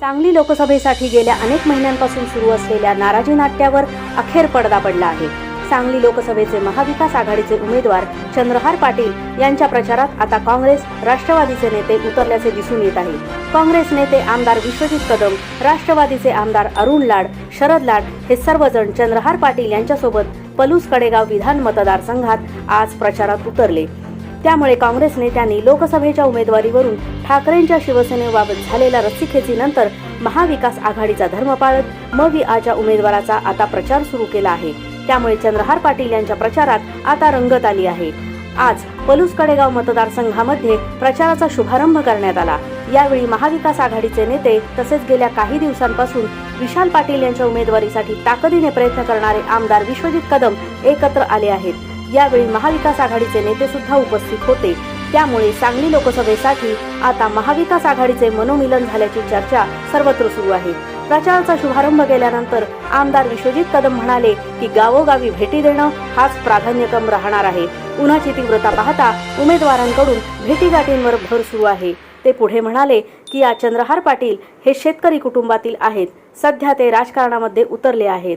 सांगली लोकसभेसाठी गेल्या अनेक महिन्यांपासून सुरू असलेल्या नाराजी नाट्यावर अखेर पडदा पडला आहे. सांगली लोकसभेचे महाविकास आघाडीचे उमेदवार चंद्रहार पाटील यांच्या प्रचारात आता काँग्रेस राष्ट्रवादीचे नेते उतरल्याचे दिसून येत आहे. काँग्रेस नेते आमदार विश्वजित कदम राष्ट्रवादीचे आमदार अरुण लाड शरद लाड हे सर्वजण चंद्रहार पाटील यांच्यासोबत पलूस कडेगाव विधान मतदारसंघात आज प्रचारात उतरले. त्यामुळे काँग्रेस नेत्यांनी लोकसभेच्या उमेदवारीवरून ठाकरेंच्या शिवसेनेबाबत झालेल्या रस्सीखेचीनंतर महाविकास आघाडीचा धर्म पाळत मवी आच्या उमेदवाराचा आता प्रचार सुरू केला आहे. त्यामुळे चंद्रहार पाटील यांच्या प्रचारात आता रंगत आली आहे. आज पलूस कडेगाव मतदारसंघामध्ये प्रचाराचा शुभारंभ करण्यात आला. यावेळी महाविकास आघाडीचे नेते तसेच गेल्या काही दिवसांपासून विशाल पाटील यांच्या उमेदवारीसाठी ताकदीने प्रयत्न करणारे आमदार विश्वजित कदम एकत्र आले आहेत. यावेळी महाविकास आघाडीचे नेते सुद्धा उपस्थित होते. त्यामुळे सांगली लोकसभेसाठी आता महाविकास आघाडीचे मनोमिलन झाल्याची चर्चा सर्वत्र सुरू आहे. प्रचाराचा शुभारंभ केल्यानंतर आमदार विश्वजित कदम म्हणाले की गावोगावी भेटी देणं हाच प्राधान्यक्रम राहणार आहे. उन्हाची तीव्रता पाहता उमेदवारांकडून भेटीगाठींवर भर सुरू आहे. ते पुढे म्हणाले की या चंद्रहार पाटील हे शेतकरी कुटुंबातील आहेत. सध्या ते राजकारणामध्ये उतरले आहेत.